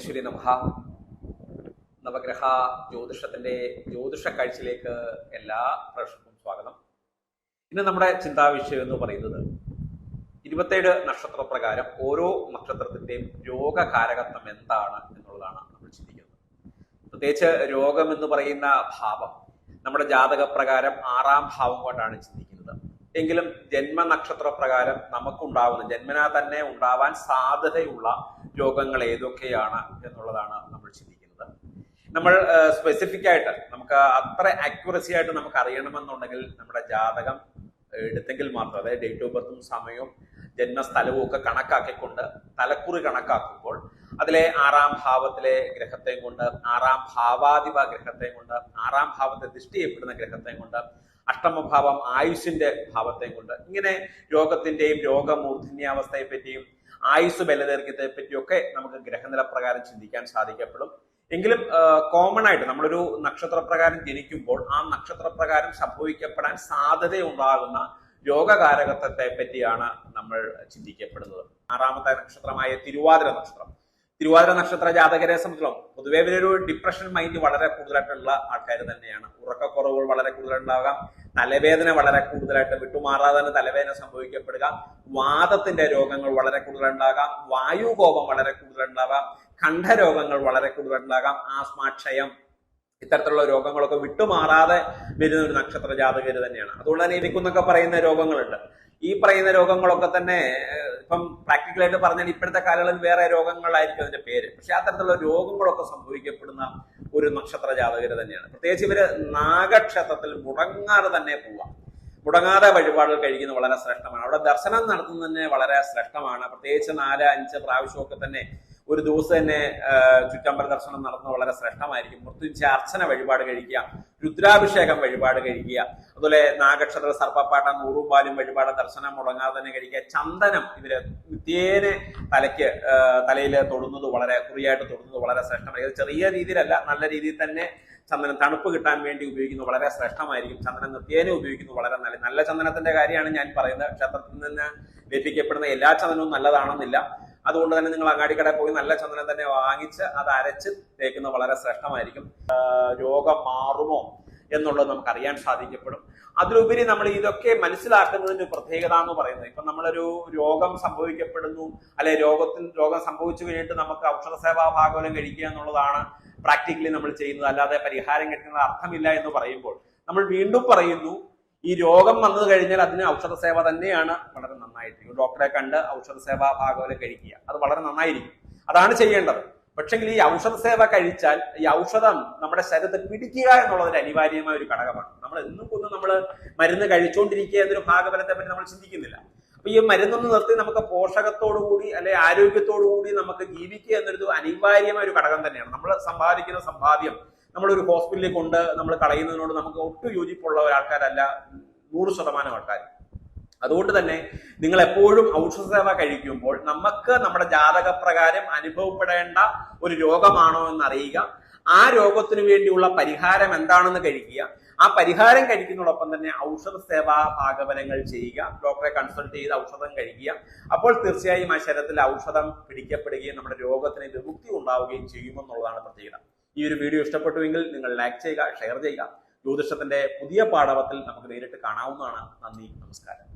ശ്രീ നമഹ. നവഗ്രഹ ജ്യോതിഷത്തിന്റെ ജ്യോതിഷ കാഴ്ചയിലേക്ക് എല്ലാ പ്രേക്ഷകർക്കും സ്വാഗതം. ഇന്ന് നമ്മുടെ ചിന്താവിഷയം എന്ന് പറയുന്നത് ഇരുപത്തേഴ് നക്ഷത്ര പ്രകാരം ഓരോ നക്ഷത്രത്തിന്റെയും രോഗകാരകത്വം എന്താണ് എന്നുള്ളതാണ് നമ്മൾ ചിന്തിക്കുന്നത്. പ്രത്യേകിച്ച് രോഗം എന്ന് പറയുന്ന ഭാവം നമ്മുടെ ജാതകപ്രകാരം ആറാം ഭാവം കൊണ്ടാണ് ചിന്തിക്കുന്നത്. എങ്കിലും ജന്മനക്ഷത്ര പ്രകാരം നമുക്കുണ്ടാവുന്ന ജന്മനാ തന്നെ ഉണ്ടാവാൻ സാധ്യതയുള്ള രോഗങ്ങൾ ഏതൊക്കെയാണ് എന്നുള്ളതാണ് നമ്മൾ ചിന്തിക്കുന്നത്. നമ്മൾ സ്പെസിഫിക് ആയിട്ട് നമുക്ക് അത്ര അക്യുറസി ആയിട്ട് നമുക്ക് അറിയണമെന്നുണ്ടെങ്കിൽ നമ്മുടെ ജാതകം എടുത്തെങ്കിൽ മാത്രം അതായത് ഡേറ്റ് ഓഫ് ബർത്തും സമയവും ജന്മസ്ഥലവും ഒക്കെ കണക്കാക്കിക്കൊണ്ട് തലക്കുറി കണക്കാക്കുമ്പോൾ അതിലെ ആറാം ഭാവത്തിലെ ഗ്രഹത്തെയും കൊണ്ട് ആറാം ഭാവാധിപ ഗ്രഹത്തെയും കൊണ്ട് ആറാം ഭാവത്തെ ദൃഷ്ടി ചെയ്യപ്പെടുന്ന ഗ്രഹത്തെയും കൊണ്ട് അഷ്ടമഭാവം ആയുഷിന്റെ ഭാവത്തെയും കൊണ്ട് ഇങ്ങനെ രോഗത്തിന്റെയും രോഗമൂർധന്യാവസ്ഥയെ പറ്റിയും ആയുസ് ബലദൈർഘ്യത്തെ പറ്റിയൊക്കെ നമുക്ക് ഗ്രഹനില പ്രകാരം ചിന്തിക്കാൻ സാധിക്കപ്പെടും. എങ്കിലും കോമൺ ആയിട്ട് നമ്മളൊരു നക്ഷത്രപ്രകാരം ജനിക്കുമ്പോൾ ആ നക്ഷത്രപ്രകാരം സംഭവിക്കപ്പെടാൻ സാധ്യതയുണ്ടാകുന്ന രോഗകാരകത്വത്തെ പറ്റിയാണ് നമ്മൾ ചിന്തിക്കപ്പെടുന്നത്. ആറാമത്തെ നക്ഷത്രമായ തിരുവാതിര നക്ഷത്രം. തിരുവാതിര നക്ഷത്ര ജാതകരെ സംബന്ധിച്ചോളം പൊതുവെ ഇവരൊരു ഡിപ്രഷൻ മൈൻഡ് വളരെ കൂടുതലായിട്ടുള്ള ആൾക്കാർ തന്നെയാണ്. ഉറക്കക്കുറവുകൾ വളരെ കൂടുതലുണ്ടാകാം. തലവേദന വളരെ കൂടുതലായിട്ട് വിട്ടുമാറാതെ തന്നെ തലവേദന സംഭവിക്കപ്പെടുക. വാദത്തിന്റെ രോഗങ്ങൾ വളരെ കൂടുതലുണ്ടാകാം. വായുകോപം വളരെ കൂടുതലുണ്ടാകാം. കണ്ഠരോഗങ്ങൾ വളരെ കൂടുതലുണ്ടാകാം. ആസ്മാക്ഷയം ഇത്തരത്തിലുള്ള രോഗങ്ങളൊക്കെ വിട്ടുമാറാതെ വരുന്ന ഒരു നക്ഷത്ര ജാതകര് തന്നെയാണ്. അതുകൊണ്ട് തന്നെ എനിക്കെന്നൊക്കെ പറയുന്ന രോഗങ്ങളുണ്ട്. ഈ പറയുന്ന രോഗങ്ങളൊക്കെ തന്നെ ഇപ്പം പ്രാക്ടിക്കലായിട്ട് പറഞ്ഞാൽ ഇപ്പോഴത്തെ കാലങ്ങളിൽ വേറെ രോഗങ്ങളായിരിക്കും അതിന്റെ പേര്. പക്ഷെ അത്തരത്തിലുള്ള രോഗങ്ങളൊക്കെ സംഭവിക്കപ്പെടുന്ന ഒരു നക്ഷത്ര ജാതകര് തന്നെയാണ്. പ്രത്യേകിച്ച് ഇവർ നാഗക്ഷേത്രത്തിൽ മുടങ്ങാതെ തന്നെ പോവാം. മുടങ്ങാതെ വഴിപാടുകൾ കഴിക്കുന്നത് വളരെ ശ്രേഷ്ഠമാണ്. അവിടെ ദർശനം നടത്തുന്നത് തന്നെ വളരെ ശ്രേഷ്ഠമാണ്. പ്രത്യേകിച്ച് നാല് അഞ്ച് പ്രാവശ്യമൊക്കെ തന്നെ ഒരു ദിവസം തന്നെ ചുറ്റമ്പല ദർശനം നടത്തുന്നത് വളരെ ശ്രേഷ്ഠമായിരിക്കും. മൃത്യുഞ്ച അർച്ചന വഴിപാട് കഴിക്കുക രുദ്രാഭിഷേകം വഴിപാട് കഴിക്കുക അതുപോലെ നാഗക്ഷത്ര സർപ്പപ്പാട്ട നൂറുപാലും വഴിപാട് ദർശനം മുടങ്ങാതെ തന്നെ കഴിക്കുക. ചന്ദനം ഇവർ നിത്യേനെ തലയ്ക്ക് തലയിൽ തൊടുന്നത് വളരെ കുറിയായിട്ട് തൊടുന്നത് വളരെ ശ്രേഷ്ഠമായി ഇത് ചെറിയ രീതിയിലല്ല നല്ല രീതിയിൽ തന്നെ ചന്ദനം തണുപ്പ് കിട്ടാൻ വേണ്ടി ഉപയോഗിക്കുന്നത് വളരെ ശ്രേഷ്ഠമായിരിക്കും. ചന്ദനം നിത്യേന ഉപയോഗിക്കുന്നത് വളരെ നല്ല നല്ല ചന്ദനത്തിന്റെ കാര്യമാണ് ഞാൻ പറയുന്നത്. ക്ഷേത്രത്തിൽ നിന്ന് ലഭിക്കപ്പെടുന്ന എല്ലാ ചന്ദനവും നല്ലതാണെന്നില്ല. അതുകൊണ്ട് തന്നെ നിങ്ങൾ അങ്ങാടിക്കടയിൽ പോയി നല്ല ചന്ദനം തന്നെ വാങ്ങിച്ച് അത് അരച്ച് തേക്കുന്നത് വളരെ ശ്രേഷ്ഠമായിരിക്കും. രോഗം മാറുമോ എന്നുള്ളത് നമുക്ക് അറിയാൻ സാധിക്കപ്പെടും. അതിലുപരി നമ്മൾ ഇതൊക്കെ മനസ്സിലാക്കുന്നതിന്റെ പ്രത്യേകത എന്ന് പറയുന്നത് ഇപ്പൊ നമ്മളൊരു രോഗം സംഭവിക്കപ്പെടുന്നു അല്ലെ രോഗത്തിന് രോഗം സംഭവിച്ചു കഴിഞ്ഞിട്ട് നമുക്ക് ഔഷധ സേവാ ഭാഗവലം കഴിക്കുക എന്നുള്ളതാണ് പ്രാക്ടിക്കലി നമ്മൾ ചെയ്യുന്നത്. അല്ലാതെ പരിഹാരം കിട്ടുന്നത് അർത്ഥമില്ല എന്ന് പറയുമ്പോൾ നമ്മൾ വീണ്ടും പറയുന്നു ഈ രോഗം വന്നു കഴിഞ്ഞാൽ അതിന് ഔഷധ സേവ തന്നെയാണ് വളരെ നന്നായിരിക്കും ഡോക്ടറെ കണ്ട് ഔഷധ സേവ ഭാഗവരെ കഴിക്കുക. അത് വളരെ നന്നായിരിക്കും. അതാണ് ചെയ്യേണ്ടത്. പക്ഷെങ്കിൽ ഈ ഔഷധ സേവ കഴിച്ചാൽ ഈ ഔഷധം നമ്മുടെ ശരീരത്തെ പിടിക്കുക എന്നുള്ളതൊരു അനിവാര്യമായ ഒരു ഘടകമാണ്. നമ്മൾ എന്നും കൊന്നും നമ്മൾ മരുന്ന് കഴിച്ചുകൊണ്ടിരിക്കുക എന്നൊരു ഭാഗഫലത്തെ പറ്റി നമ്മൾ ചിന്തിക്കുന്നില്ല. അപ്പൊ ഈ മരുന്നൊന്ന് നിർത്തി നമുക്ക് പോഷകത്തോടു കൂടി അല്ലെ ആരോഗ്യത്തോടു കൂടി നമുക്ക് ജീവിക്കുക എന്നൊരു അനിവാര്യമായ ഒരു ഘടകം തന്നെയാണ്. നമ്മൾ സമ്പാദിക്കുന്ന സമ്പാദ്യം നമ്മളൊരു ഹോസ്പിറ്റലിൽ കൊണ്ട് നമ്മൾ കളയുന്നതിനോട് നമുക്ക് ഒട്ടും യോജിപ്പുള്ള ഒരാൾക്കാരല്ല നൂറ് ശതമാനം ആൾക്കാർ. അതുകൊണ്ട് തന്നെ നിങ്ങൾ എപ്പോഴും ഔഷധ സേവ കഴിക്കുമ്പോൾ നമുക്ക് നമ്മുടെ ജാതകപ്രകാരം അനുഭവപ്പെടേണ്ട ഒരു രോഗമാണോ എന്ന് അറിയുക ആ രോഗത്തിന് വേണ്ടിയുള്ള പരിഹാരം എന്താണെന്ന് കഴിക്കുക. ആ പരിഹാരം കഴിക്കുന്നതോടൊപ്പം തന്നെ ഔഷധ സേവാ ഭാഗവനങ്ങൾ ചെയ്യുക. ഡോക്ടറെ കൺസൾട്ട് ചെയ്ത് ഔഷധം കഴിക്കുക. അപ്പോൾ തീർച്ചയായും ആ ശരീരത്തിൽ ഔഷധം പിടിക്കപ്പെടുകയും നമ്മുടെ രോഗത്തിന് വിമുക്തി ഉണ്ടാവുകയും ചെയ്യുമെന്നുള്ളതാണ് പ്രത്യേകത. ഈ ഒരു വീഡിയോ ഇഷ്ടപ്പെട്ടുവെങ്കിൽ നിങ്ങൾ ലൈക്ക് ചെയ്യുക ഷെയർ ചെയ്യുക. ജ്യോതിഷത്തിന്റെ പുതിയ പാഠവത്തിൽ നമുക്ക് നേരിട്ട് കാണാവുന്നതാണ്. നന്ദി നമസ്കാരം.